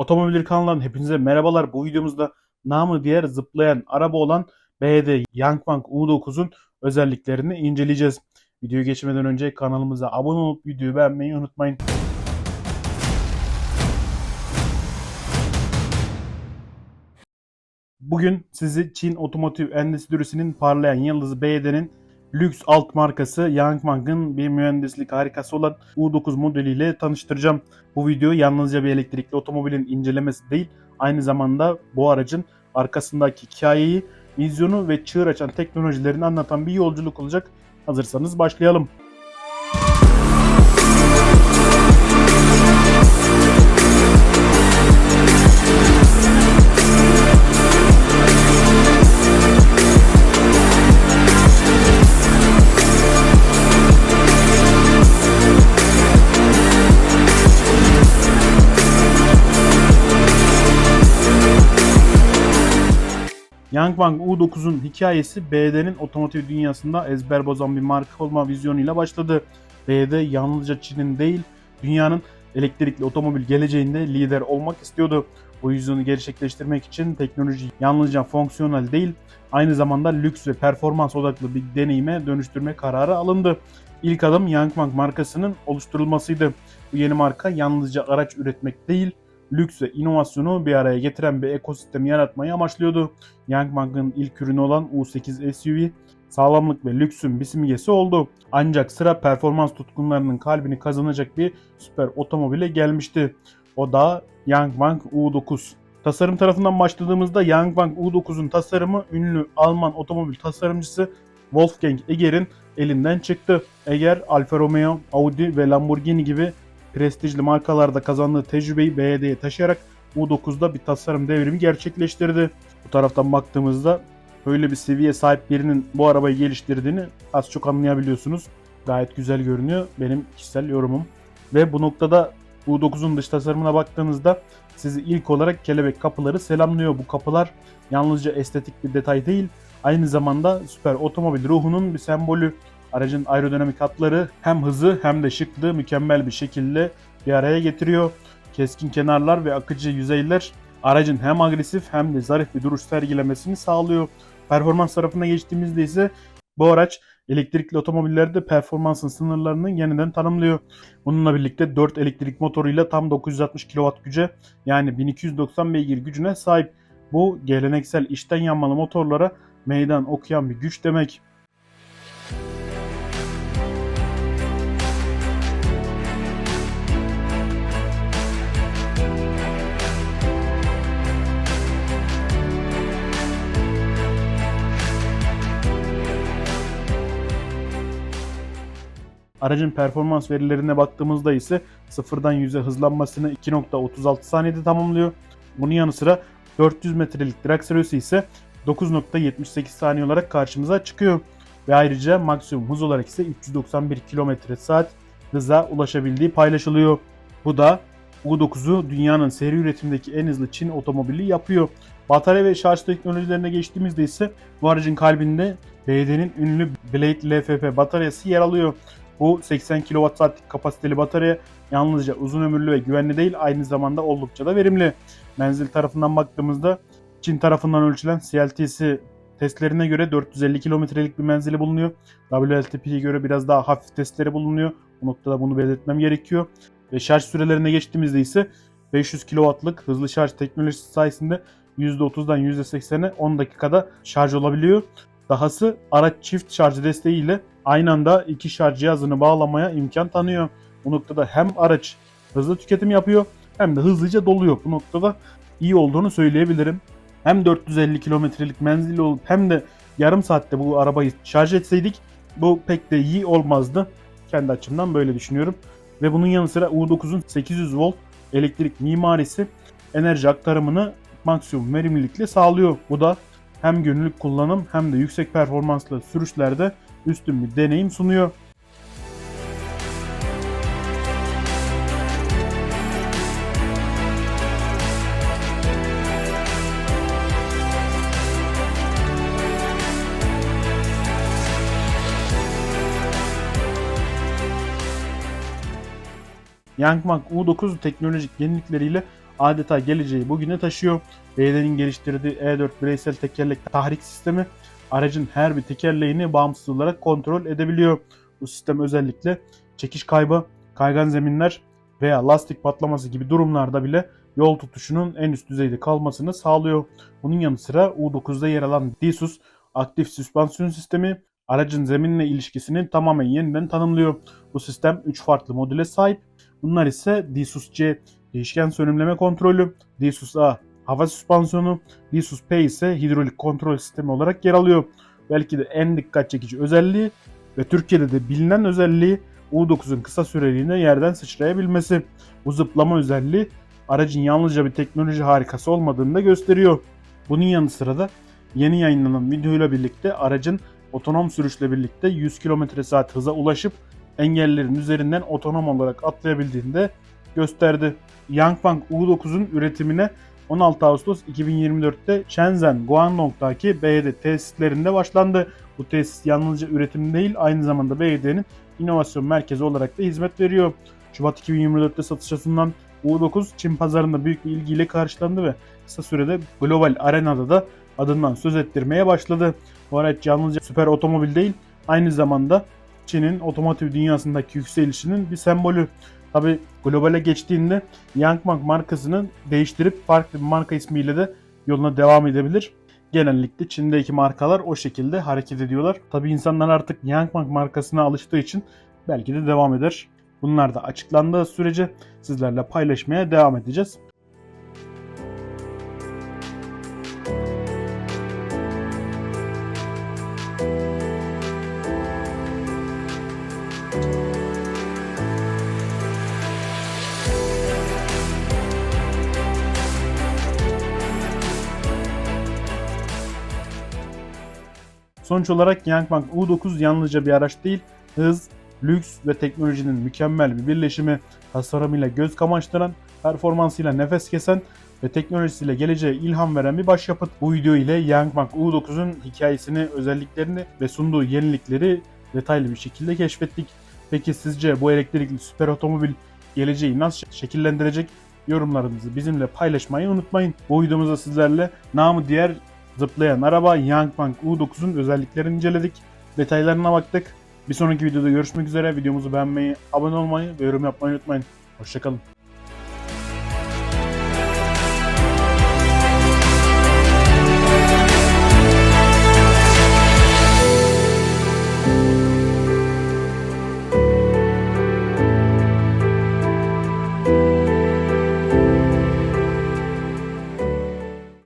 Otomobil kanalından hepinize merhabalar. Bu videomuzda namı diğer zıplayan araba olan BYD Yangwang U9'un özelliklerini inceleyeceğiz. Videoyu geçmeden önce kanalımıza abone olup videoyu beğenmeyi unutmayın. Bugün sizi Çin otomotiv endüstrisinin parlayan yıldızı BYD'nin lüks alt markası Yangwang'ın bir mühendislik harikası olan U9 modeliyle tanıştıracağım. Bu video yalnızca bir elektrikli otomobilin incelemesi değil, aynı zamanda bu aracın arkasındaki hikayeyi, vizyonu ve çığır açan teknolojilerini anlatan bir yolculuk olacak. Hazırsanız başlayalım. Yangwang U9'un hikayesi BYD'nin otomotiv dünyasında ezber bozan bir marka olma vizyonuyla başladı. BYD yalnızca Çin'in değil, dünyanın elektrikli otomobil geleceğinde lider olmak istiyordu. Bu vizyonu gerçekleştirmek için teknoloji yalnızca fonksiyonel değil, aynı zamanda lüks ve performans odaklı bir deneyime dönüştürme kararı alındı. İlk adım Yangwang markasının oluşturulmasıydı. Bu yeni marka yalnızca araç üretmek değil, lüks ve inovasyonu bir araya getiren bir ekosistem yaratmayı amaçlıyordu. Yangwang'ın ilk ürünü olan U8 SUV sağlamlık ve lüksün bir simgesi oldu. Ancak sıra performans tutkunlarının kalbini kazanacak bir süper otomobile gelmişti. O da Yangwang U9. Tasarım tarafından başladığımızda Yangwang U9'un tasarımı ünlü Alman otomobil tasarımcısı Wolfgang Eger'in elinden çıktı. Eger, Alfa Romeo, Audi ve Lamborghini gibi prestijli markalarda kazandığı tecrübeyi BYD'ye taşıyarak U9'da bir tasarım devrimi gerçekleştirdi. Bu taraftan baktığımızda böyle bir seviye sahip birinin bu arabayı geliştirdiğini az çok anlayabiliyorsunuz. Gayet güzel görünüyor benim kişisel yorumum. Ve bu noktada U9'un dış tasarımına baktığınızda sizi ilk olarak kelebek kapıları selamlıyor. Bu kapılar yalnızca estetik bir detay değil, aynı zamanda süper otomobil ruhunun bir sembolü. Aracın aerodinamik hatları hem hızı hem de şıklığı mükemmel bir şekilde bir araya getiriyor. Keskin kenarlar ve akıcı yüzeyler aracın hem agresif hem de zarif bir duruş sergilemesini sağlıyor. Performans tarafına geçtiğimizde ise bu araç elektrikli otomobillerde performansın sınırlarını yeniden tanımlıyor. Bununla birlikte 4 elektrik motoruyla tam 960 kW güce yani 1290 beygir gücüne sahip. Bu geleneksel içten yanmalı motorlara meydan okuyan bir güç demek. Aracın performans verilerine baktığımızda ise sıfırdan 100'e hızlanmasını 2.36 saniyede tamamlıyor. Bunun yanı sıra 400 metrelik drag süresi ise 9.78 saniye olarak karşımıza çıkıyor. Ve ayrıca maksimum hız olarak ise 391 km saat hıza ulaşabildiği paylaşılıyor. Bu da U9'u dünyanın seri üretimdeki en hızlı Çin otomobili yapıyor. Batarya ve şarj teknolojilerine geçtiğimizde ise bu aracın kalbinde BYD'nin ünlü Blade LFP bataryası yer alıyor. Bu 80 kWh'lik kapasiteli batarya yalnızca uzun ömürlü ve güvenli değil aynı zamanda oldukça da verimli. Menzil tarafından baktığımızda Çin tarafından ölçülen CLTC testlerine göre 450 kilometrelik bir menzili bulunuyor. WLTP'ye göre biraz daha hafif testleri bulunuyor. Bu noktada bunu belirtmem gerekiyor. Ve şarj sürelerine geçtiğimizde ise 500 kW'lık hızlı şarj teknolojisi sayesinde %30'dan %80'e 10 dakikada şarj olabiliyor. Dahası araç çift şarj desteğiyle aynı anda iki şarj cihazını bağlamaya imkan tanıyor. Bu noktada hem araç hızlı tüketim yapıyor hem de hızlıca doluyor. Bu noktada iyi olduğunu söyleyebilirim. Hem 450 kilometrelik menzili olup hem de yarım saatte bu arabayı şarj etseydik bu pek de iyi olmazdı. Kendi açımdan böyle düşünüyorum. Ve bunun yanı sıra U9'un 800 volt elektrik mimarisi enerji aktarımını maksimum verimlilikle sağlıyor. Bu da hem günlük kullanım hem de yüksek performanslı sürüşlerde üstün bir deneyim sunuyor. Yangwang U9 teknolojik yenilikleriyle adeta geleceği bugüne taşıyor. BYD'nin geliştirdiği E4 bireysel tekerlek tahrik sistemi aracın her bir tekerleğini bağımsız olarak kontrol edebiliyor. Bu sistem özellikle çekiş kaybı, kaygan zeminler veya lastik patlaması gibi durumlarda bile yol tutuşunun en üst düzeyde kalmasını sağlıyor. Bunun yanı sıra U9'da yer alan DSUS aktif süspansiyon sistemi aracın zeminle ilişkisini tamamen yeniden tanımlıyor. Bu sistem 3 farklı modüle sahip. Bunlar ise DSUS C değişken sönümleme kontrolü, DSUS A hava süspansiyonu, DSUS P ise hidrolik kontrol sistemi olarak yer alıyor. Belki de en dikkat çekici özelliği ve Türkiye'de de bilinen özelliği U9'un kısa süreliğine yerden sıçrayabilmesi. Bu zıplama özelliği aracın yalnızca bir teknoloji harikası olmadığını da gösteriyor. Bunun yanı sıra da yeni yayınlanan videoyla birlikte aracın otonom sürüşle birlikte 100 km saat hıza ulaşıp engellerin üzerinden otonom olarak atlayabildiğini de gösterdi. Yangfang U9'un üretimine 16 Ağustos 2024'te Shenzhen, Guangdong'daki BYD tesislerinde başlandı. Bu tesis yalnızca üretim değil aynı zamanda BYD'nin inovasyon merkezi olarak da hizmet veriyor. Şubat 2024'te satışa sunulan U9 Çin pazarında büyük bir ilgiyle karşılandı ve kısa sürede global arenada da adından söz ettirmeye başladı. Bu araç yalnızca süper otomobil değil aynı zamanda Çin'in otomotiv dünyasındaki yükselişinin bir sembolü. Tabi globale geçtiğinde Yangmang markasını değiştirip farklı bir marka ismiyle de yoluna devam edebilir. Genellikle Çin'deki markalar o şekilde hareket ediyorlar. Tabi insanlar artık Yangmang markasına alıştığı için belki de devam eder. Bunlar da açıklandığı sürece sizlerle paylaşmaya devam edeceğiz. Sonuç olarak Yangmang U9 yalnızca bir araç değil, hız, lüks ve teknolojinin mükemmel bir birleşimi, tasarımıyla göz kamaştıran, performansıyla nefes kesen ve teknolojisiyle geleceğe ilham veren bir başyapıt. Bu video ile Yangmang U9'un hikayesini, özelliklerini ve sunduğu yenilikleri detaylı bir şekilde keşfettik. Peki sizce bu elektrikli süper otomobil geleceği nasıl şekillendirecek? Yorumlarınızı bizimle paylaşmayı unutmayın. Bu videomuzda sizlerle namı diğer zıplayan araba Yangmang U9'un özelliklerini inceledik. Detaylarına baktık. Bir sonraki videoda görüşmek üzere. Videomuzu beğenmeyi, abone olmayı ve yorum yapmayı unutmayın. Hoşçakalın.